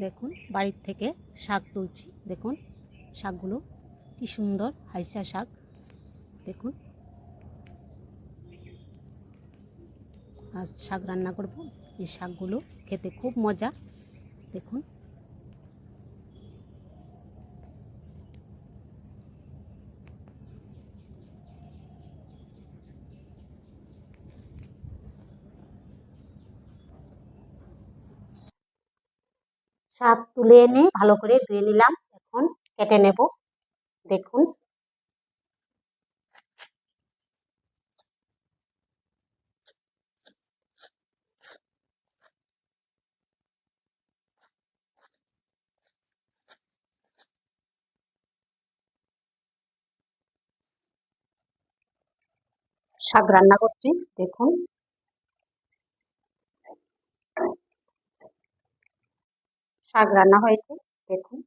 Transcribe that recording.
দেখুন, বাড়ির থেকে শাক তুলছি। দেখুন, শাকগুলো কি সুন্দর হাইসা শাক। দেখুন। আজ শাক রান্না করব। এই শাকগুলো খেতে খুব মজা। দেখুন। শাক তুলে এনে ভালো করে ধুয়ে নিলাম। এখন কেটে নেব। দেখুন। শাক রান্না করছি। দেখুন। শাক রান্না হয়েছে দেখুন।